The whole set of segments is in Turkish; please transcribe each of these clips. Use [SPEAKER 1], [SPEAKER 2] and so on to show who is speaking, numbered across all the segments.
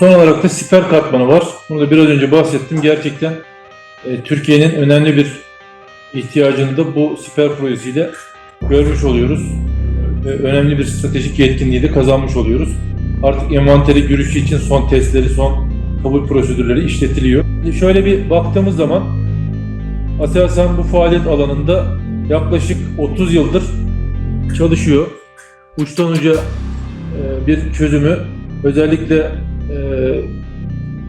[SPEAKER 1] Son olarak da siper katmanı var. Bunu da biraz önce bahsettim. Gerçekten e, Türkiye'nin önemli bir ihtiyacını da bu siper projesiyle görmüş oluyoruz. Ve önemli bir stratejik yetkinliği de kazanmış oluyoruz. Artık envanteri görüşü için son testleri, son kabul prosedürleri işletiliyor. Şimdi Şöyle bir baktığımız zaman Aselsan bu faaliyet alanında yaklaşık 30 yıldır çalışıyor. Uçtan uca e, bir çözümü özellikle e,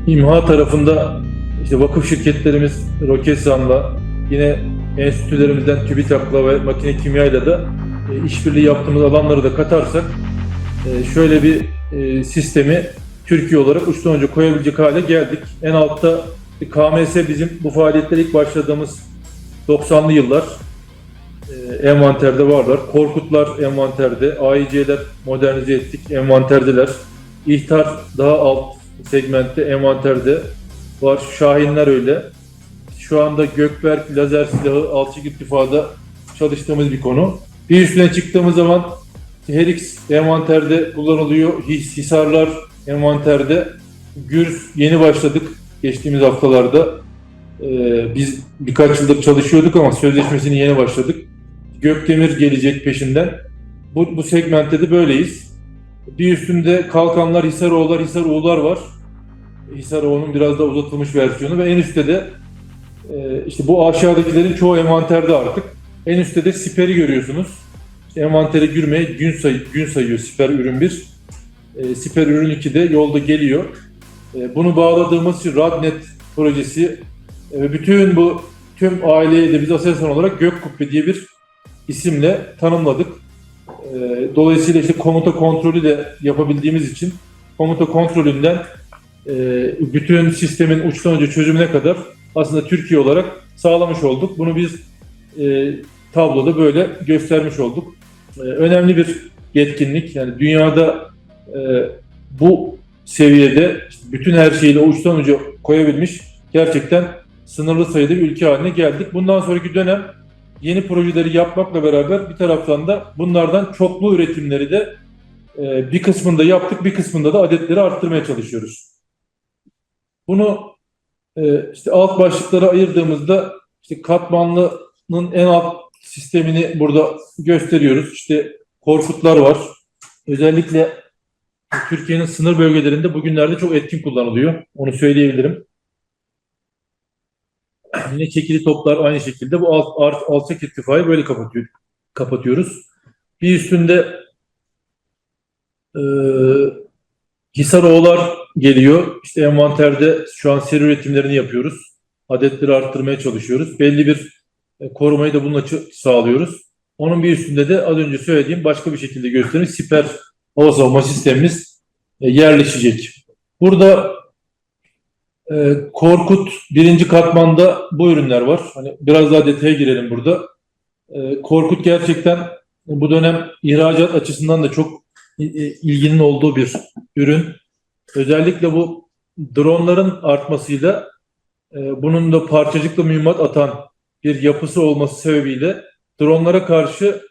[SPEAKER 1] imha tarafında işte vakıf şirketlerimiz Roketsan'la yine enstitülerimizden TÜBİTAK'la ve makine kimyayla da e, işbirliği yaptığımız alanları da katarsak e, şöyle bir e, sistemi Türkiye olarak uçtan önce koyabilecek hale geldik. En altta KMS bizim bu faaliyetlere ilk başladığımız 90'lı yıllar e, envanterde varlar. Korkutlar envanterde, AİC'ler modernize ettik, envanterdeler. İhtar daha alt segmentte, envanterde var. Şahinler öyle. Şu anda Gökberk lazer silahı alçak irtifada çalıştığımız bir konu. Bir üstüne çıktığımız zaman Herix envanterde kullanılıyor. His, Hisarlar envanterde. Gürs yeni başladık geçtiğimiz haftalarda. Ee, biz birkaç yıldır çalışıyorduk ama sözleşmesini yeni başladık. Gökdemir gelecek peşinden. Bu, bu segmentte de böyleyiz. Bir üstünde kalkanlar, Hisar Hisar Uğurlar var. Hisar Oğu'nun biraz da uzatılmış versiyonu ve en üstte de e, işte bu aşağıdakilerin çoğu envanterde artık. En üstte de siperi görüyorsunuz. İşte envantere girmeye gün, sayı, gün sayıyor siper ürün 1. E, siper ürün 2 de yolda geliyor. E, bunu bağladığımız Radnet projesi e, ve bütün bu tüm aileye de biz Aselsan olarak Gök Kubbe diye bir isimle tanımladık. E, dolayısıyla işte komuta kontrolü de yapabildiğimiz için komuta kontrolünden e, bütün sistemin uçtan önce çözümüne kadar aslında Türkiye olarak sağlamış olduk. Bunu biz e, tabloda böyle göstermiş olduk. E, önemli bir yetkinlik. Yani dünyada bu seviyede bütün her şeyle uçtan uca koyabilmiş gerçekten sınırlı sayıda bir ülke haline geldik. Bundan sonraki dönem yeni projeleri yapmakla beraber bir taraftan da bunlardan çoklu üretimleri de e, bir kısmında yaptık, bir kısmında da adetleri arttırmaya çalışıyoruz. Bunu e, işte alt başlıklara ayırdığımızda işte katmanlının en alt sistemini burada gösteriyoruz. İşte korkutlar var. Özellikle Türkiye'nin sınır bölgelerinde bugünlerde çok etkin kullanılıyor. Onu söyleyebilirim. Yine çekili toplar aynı şekilde bu alt, alt, alçak irtifayı böyle kapatıyor, kapatıyoruz. Bir üstünde e, Hisar geliyor. İşte envanterde şu an seri üretimlerini yapıyoruz. Adetleri arttırmaya çalışıyoruz. Belli bir e, korumayı da bununla sağlıyoruz. Onun bir üstünde de az önce söylediğim başka bir şekilde göstereyim. Siper hava savunma sistemimiz e, yerleşecek. Burada e, Korkut birinci katmanda bu ürünler var. Hani biraz daha detaya girelim burada. E, Korkut gerçekten bu dönem ihracat açısından da çok e, ilginin olduğu bir ürün. Özellikle bu dronların artmasıyla e, bunun da parçacıklı mühimmat atan bir yapısı olması sebebiyle dronlara karşı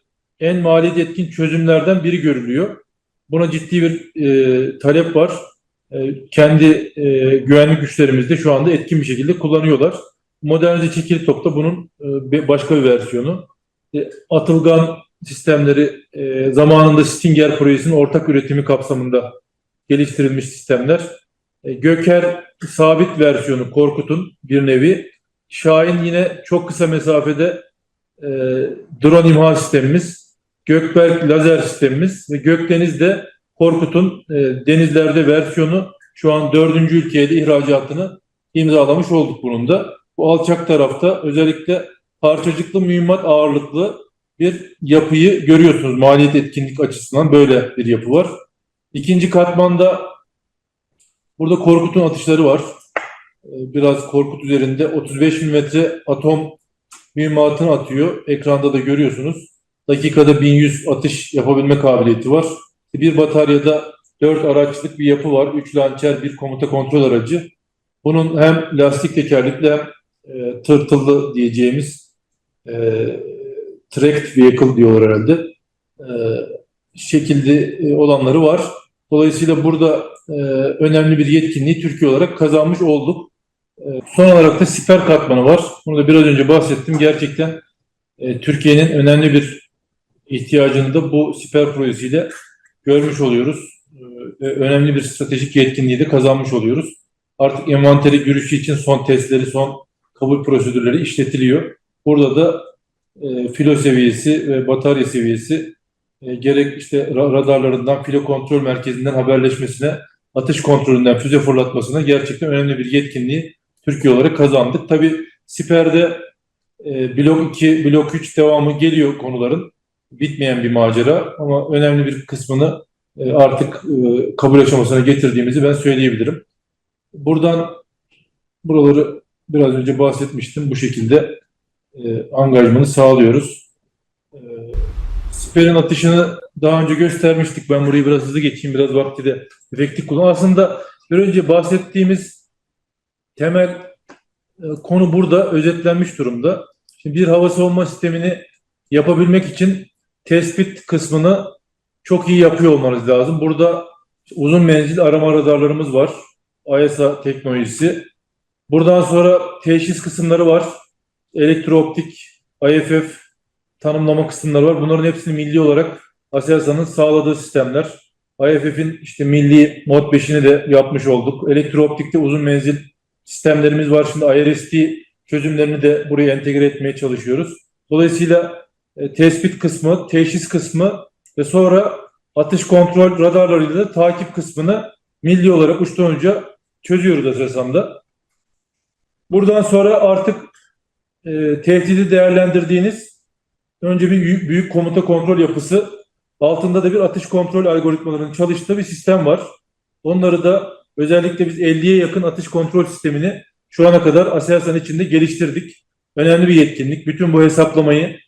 [SPEAKER 1] en maliyet etkin çözümlerden biri görülüyor. Buna ciddi bir e, talep var. E, kendi e, güvenlik güçlerimiz de şu anda etkin bir şekilde kullanıyorlar. Modernize çekili top da bunun e, başka bir versiyonu. Atılgan sistemleri zamanında Stinger projesinin ortak üretimi kapsamında geliştirilmiş sistemler. Göker sabit versiyonu Korkut'un bir nevi. Şahin yine çok kısa mesafede drone imha sistemimiz. Gökberk lazer sistemimiz ve Gökdeniz de Korkut'un e, denizlerde versiyonu şu an dördüncü ülkeye de ihracatını imzalamış olduk bunun da. Bu alçak tarafta özellikle parçacıklı mühimmat ağırlıklı bir yapıyı görüyorsunuz. Maliyet etkinlik açısından böyle bir yapı var. İkinci katmanda burada Korkut'un atışları var. Ee, Biraz Korkut üzerinde 35 mm atom mühimmatını atıyor. Ekranda da görüyorsunuz. Dakikada 1100 atış yapabilme kabiliyeti var. Bir bataryada 4 araçlık bir yapı var. 3 lançer, bir komuta kontrol aracı. Bunun hem lastik tekerlekli hem e, tırtıllı diyeceğimiz e, tracked vehicle diyorlar herhalde. E, şekilde e, olanları var. Dolayısıyla burada e, önemli bir yetkinliği Türkiye olarak kazanmış olduk. E, son olarak da siper katmanı var. Bunu da biraz önce bahsettim. Gerçekten e, Türkiye'nin önemli bir ihtiyacını da bu siper projesiyle görmüş oluyoruz. E, önemli bir stratejik yetkinliği de kazanmış oluyoruz. Artık envanteri görüşü için son testleri, son kabul prosedürleri işletiliyor. Burada da e, filo seviyesi ve batarya seviyesi e, gerek işte ra- radarlarından, filo kontrol merkezinden haberleşmesine, atış kontrolünden füze fırlatmasına gerçekten önemli bir yetkinliği Türkiye olarak kazandık. Tabii Siper'de e, blok 2, blok 3 devamı geliyor konuların. Bitmeyen bir macera ama önemli bir kısmını e, artık e, kabul aşamasına getirdiğimizi ben söyleyebilirim. Buradan buraları biraz önce bahsetmiştim. Bu şekilde e, angajmanı sağlıyoruz. Siper'in atışını daha önce göstermiştik. Ben burayı biraz hızlı geçeyim. Biraz vakti de efektif kullan. Aslında bir önce bahsettiğimiz temel konu burada özetlenmiş durumda. Şimdi bir hava savunma sistemini yapabilmek için tespit kısmını çok iyi yapıyor olmanız lazım. Burada uzun menzil arama radarlarımız var. AESA teknolojisi. Buradan sonra teşhis kısımları var. Elektrooptik, IFF tanımlama kısımları var. Bunların hepsini milli olarak ASELSA'nın sağladığı sistemler. IFF'in işte milli mod 5'ini de yapmış olduk. Elektrooptikte uzun menzil sistemlerimiz var. Şimdi IRST çözümlerini de buraya entegre etmeye çalışıyoruz. Dolayısıyla e, tespit kısmı, teşhis kısmı ve sonra atış kontrol radarlarıyla da takip kısmını milli olarak uçtan uca çözüyoruz Aselsan'da. Buradan sonra artık e, tehdidi değerlendirdiğiniz önce bir büyük, büyük komuta kontrol yapısı altında da bir atış kontrol algoritmalarının çalıştığı bir sistem var. Onları da özellikle biz 50'ye yakın atış kontrol sistemini şu ana kadar Aselsan içinde geliştirdik. Önemli bir yetkinlik. Bütün bu hesaplamayı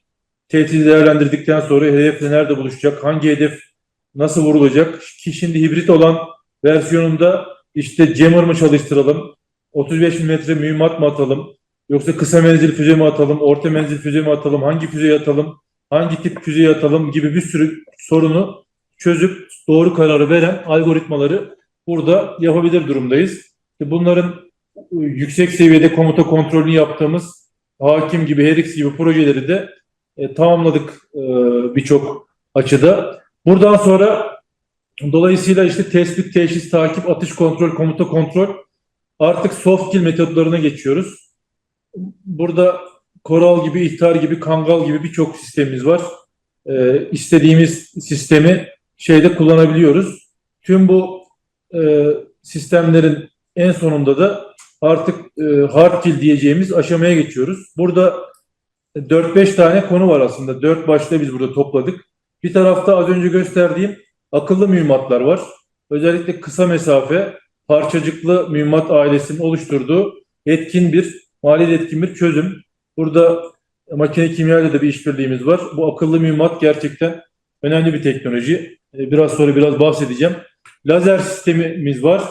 [SPEAKER 1] tehdidi değerlendirdikten sonra hedefle nerede buluşacak, hangi hedef nasıl vurulacak ki şimdi hibrit olan versiyonunda işte jammer mı çalıştıralım, 35 mm mühimmat mı atalım, yoksa kısa menzil füze mi atalım, orta menzil füze mi atalım, hangi füzeyi atalım, hangi tip füzeyi atalım gibi bir sürü sorunu çözüp doğru kararı veren algoritmaları burada yapabilir durumdayız. Bunların yüksek seviyede komuta kontrolünü yaptığımız hakim gibi, Herix gibi projeleri de e, tamamladık e, birçok açıda. Buradan sonra dolayısıyla işte tespit, teşhis, takip, atış kontrol, komuta kontrol artık soft kill metodlarına geçiyoruz. Burada Koral gibi, İhtar gibi, Kangal gibi birçok sistemimiz var. E, istediğimiz sistemi şeyde kullanabiliyoruz. Tüm bu e, sistemlerin en sonunda da artık e, hard kill diyeceğimiz aşamaya geçiyoruz. Burada 4-5 tane konu var aslında. 4 başta biz burada topladık. Bir tarafta az önce gösterdiğim akıllı mühimmatlar var. Özellikle kısa mesafe parçacıklı mühimmat ailesinin oluşturduğu etkin bir, mali etkin bir çözüm. Burada makine kimyayla da bir işbirliğimiz var. Bu akıllı mühimmat gerçekten önemli bir teknoloji. Biraz sonra biraz bahsedeceğim. Lazer sistemimiz var.